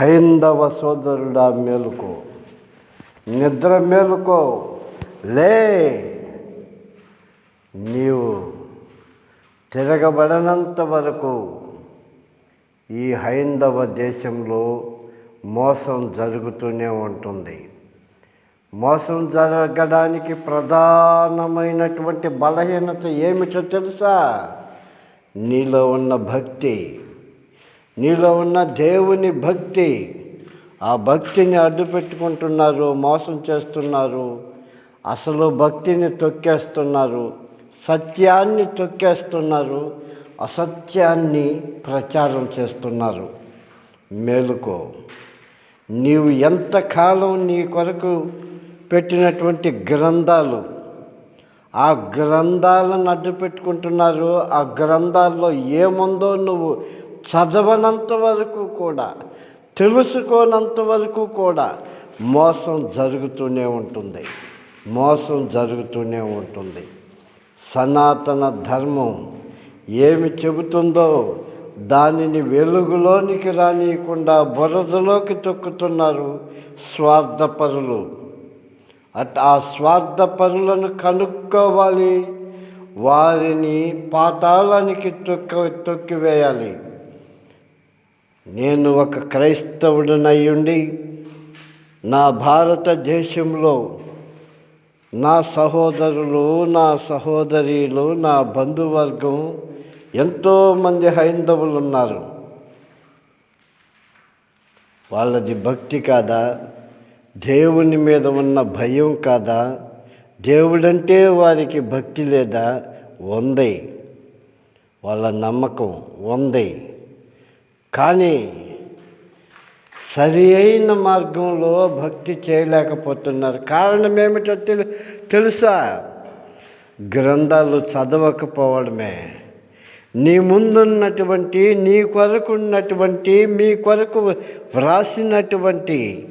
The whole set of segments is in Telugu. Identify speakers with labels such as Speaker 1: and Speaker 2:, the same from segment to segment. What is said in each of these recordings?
Speaker 1: హైందవ సోదరుడా మేలుకో. నిద్ర మేలుకో. లే. నీవు తిరగబడనంత వరకు ఈ హైందవ దేశంలో మోసం జరుగుతూనే ఉంటుంది. మోసం జరగడానికి ప్రధానమైనటువంటి బలహీనత ఏమిటో తెలుసా? నీలో ఉన్న భక్తి. నీలో ఉన్న దేవుని భక్తి ఆ భక్తిని అడ్డు పెట్టుకుంటున్నారు మోసం చేస్తున్నారు. అసలు భక్తిని తొక్కేస్తున్నారు సత్యాన్ని తొక్కేస్తున్నారు అసత్యాన్ని ప్రచారం చేస్తున్నారు. మేలుకో. నీవు ఎంతకాలం నీ కొరకు పెట్టినటువంటి గ్రంథాలు ఆ గ్రంథాలను అడ్డు పెట్టుకుంటున్నారు ఆ గ్రంథాల్లో ఏముందో నువ్వు చదవనంత వరకు కూడా తెలుసుకోనంత వరకు కూడా మోసం జరుగుతూనే ఉంటుంది. మోసం జరుగుతూనే ఉంటుంది. సనాతన ధర్మం ఏమి చెబుతుందో దానిని వెలుగులోనికి రానియకుండా బురదలోకి తొక్కుతున్నారు స్వార్థపరులు. అట్ ఆ స్వార్థపరులను కనుక్కోవాలి. వారిని పాతాళానికి తొక్క తొక్కివేయాలి. నేను ఒక క్రైస్తవుడినయ్యుండి నా భారతదేశంలో నా సహోదరులు నా సహోదరీలు నా బంధువర్గం ఎంతోమంది హైందవులు ఉన్నారు వాళ్ళది భక్తి కాదా? దేవుని మీద ఉన్న భయం కాదా? దేవుడంటే వారికి భక్తి లేదా? ఉంది వాళ్ళ నమ్మకం ఉంది కానీ సరి అయిన మార్గంలో భక్తి చేయలేకపోతున్నారు. కారణం ఏమిటో తెలు తెలుసా? గ్రంథాలు చదవకపోవడమే. నీ ముందున్నటువంటి నీ కొరకు ఉన్నటువంటి మీ కొరకు వ్రాసినటువంటి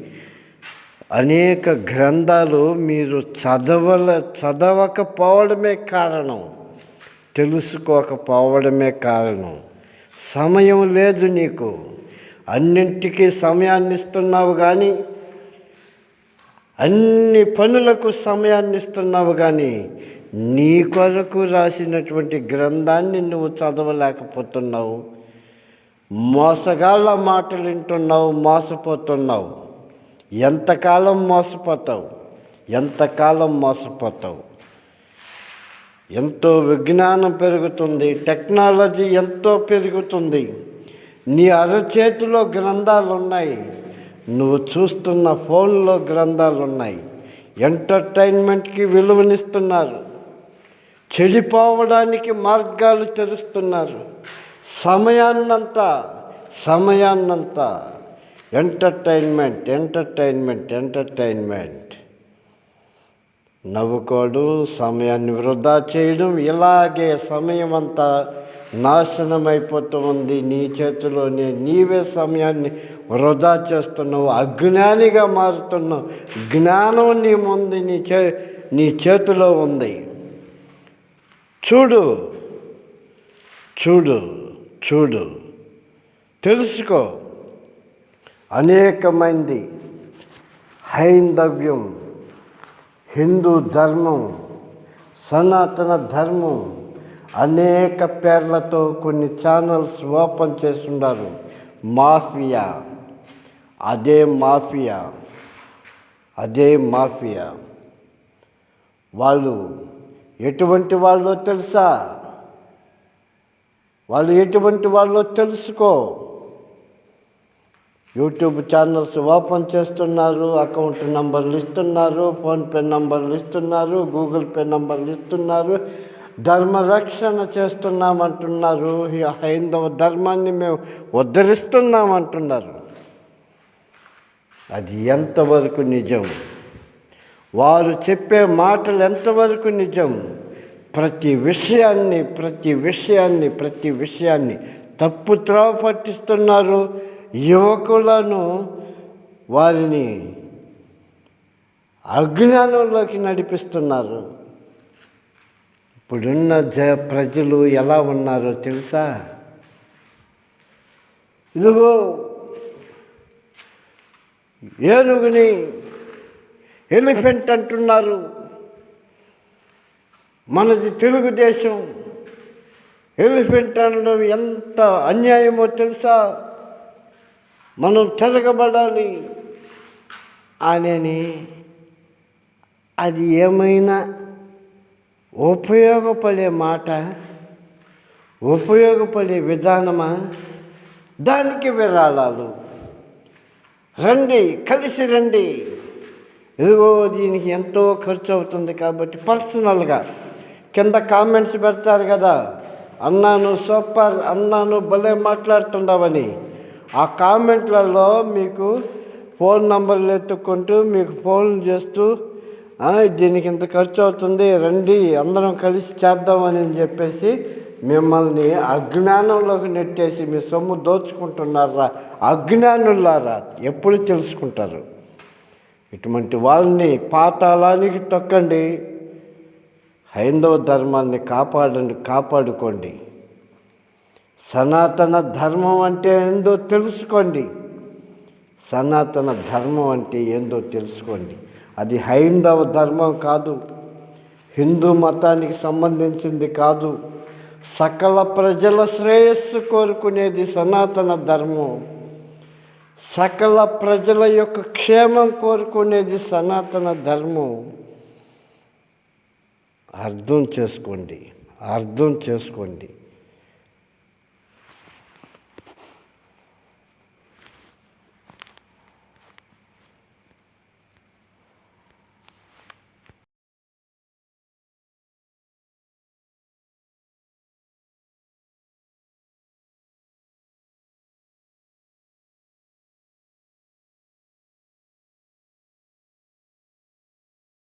Speaker 1: అనేక గ్రంథాలు మీరు చదవల చదవకపోవడమే కారణం. తెలుసుకోకపోవడమే కారణం. సమయం లేదు నీకు. అన్నింటికీ సమయాన్ని ఇస్తున్నావు కానీ అన్ని పనులకు సమయాన్ని ఇస్తున్నావు కానీ నీ కొరకు రాసినటువంటి గ్రంథాన్ని నువ్వు చదవలేకపోతున్నావు. మోసగాళ్ళ మాటలు వింటున్నావు మోసపోతున్నావు. ఎంతకాలం మోసపోతావు? ఎంతకాలం మోసపోతావు? ఎంతో విజ్ఞానం పెరుగుతుంది టెక్నాలజీ ఎంతో పెరుగుతుంది. నీ అరచేతిలో గ్రంథాలు ఉన్నాయి నువ్వు చూస్తున్న ఫోన్లో గ్రంథాలు ఉన్నాయి ఎంటర్టైన్మెంట్కి విలువనిస్తున్నారు. చెడిపోవడానికి మార్గాలు తెరుస్తున్నారు. సమయాన్నంతా సమయాన్నంతా. Entertainment entertainment entertainment. నవ్వుకోవడం సమయాన్ని వృధా చేయడం ఇలాగే సమయం అంతా నాశనం అయిపోతూ ఉంది నీ చేతిలోనే నీవే సమయాన్ని వృధా చేస్తున్నావు. అజ్ఞానిగా మారుతున్నావు జ్ఞానం నీ ముందు నీ చే నీ చేతిలో ఉంది. చూడు చూడు చూడు. తెలుసుకో అనేకమైంది హైందవ్యం హిందూ ధర్మం సనాతన ధర్మం అనేక పేర్లతో కొన్ని ఛానల్స్ ఓపెన్ చేస్తున్నారు మాఫియా అదే మాఫియా అదే మాఫియా. వాళ్ళు ఎటువంటి వాళ్ళో తెలుసా? వాళ్ళు ఎటువంటి వాళ్ళో తెలుసుకో. యూట్యూబ్ ఛానల్స్ ఓపెన్ చేస్తున్నారు అకౌంట్ నంబర్లు ఇస్తున్నారు ఫోన్పే నంబర్లు ఇస్తున్నారు గూగుల్ పే నంబర్లు ఇస్తున్నారు. ధర్మరక్షణ చేస్తున్నామంటున్నారు. హైందవ ధర్మాన్ని మేము ఉద్ధరిస్తున్నామంటున్నారు. అది ఎంతవరకు నిజం? వారు చెప్పే మాటలు ఎంతవరకు నిజం? ప్రతి విషయాన్ని ప్రతి విషయాన్ని ప్రతి విషయాన్ని తప్పు త్రోవ పట్టిస్తున్నారు. యువకులను వారిని అజ్ఞానంలోకి నడిపిస్తున్నారు. ఇప్పుడున్న జ ప్రజలు ఎలా ఉన్నారో తెలుసా? ఇదిగో ఏనుగుని ఎలిఫెంట్ అంటున్నారు. మనది తెలుగుదేశం. ఎలిఫెంట్ అనడం ఎంత అన్యాయమో తెలుసా? మనం తిరగబడాలి. అని అది ఏమైనా ఉపయోగపడే మాట ఉపయోగపడే విధానమా? దానికి విరాళాలు. రండి కలిసి రండి. ఇదిగో దీనికి ఎంతో ఖర్చు అవుతుంది కాబట్టి పర్సనల్గా కింద కామెంట్స్ పెడతారు కదా. అన్నాను సూపర్ అన్నాను భలే మాట్లాడుతున్నావని. ఆ కామెంట్లలో మీకు ఫోన్ నంబర్లు ఎత్తుక్కుంటూ మీకు ఫోన్ చేస్తూ దీనికి ఇంత ఖర్చు అవుతుంది రండి అందరం కలిసి చేద్దామని చెప్పేసి మిమ్మల్ని అజ్ఞానంలోకి నెట్టేసి మీ సొమ్ము దోచుకుంటున్నారా? అజ్ఞానులారా ఎప్పుడు తెలుసుకుంటారు? ఇటువంటి వాళ్ళని పాతాళానికి తొక్కండి. హైందవ ధర్మాన్ని కాపాడండి కాపాడుకోండి. సనాతన ధర్మం అంటే ఏందో తెలుసుకోండి. సనాతన ధర్మం అంటే ఏందో తెలుసుకోండి. అది హైందవ ధర్మం కాదు. హిందూ మతానికి సంబంధించింది కాదు. సకల ప్రజల శ్రేయస్సు కోరుకునేది సనాతన ధర్మం. సకల ప్రజల యొక్క క్షేమం కోరుకునేది సనాతన ధర్మం. అర్థం చేసుకోండి. అర్థం చేసుకోండి.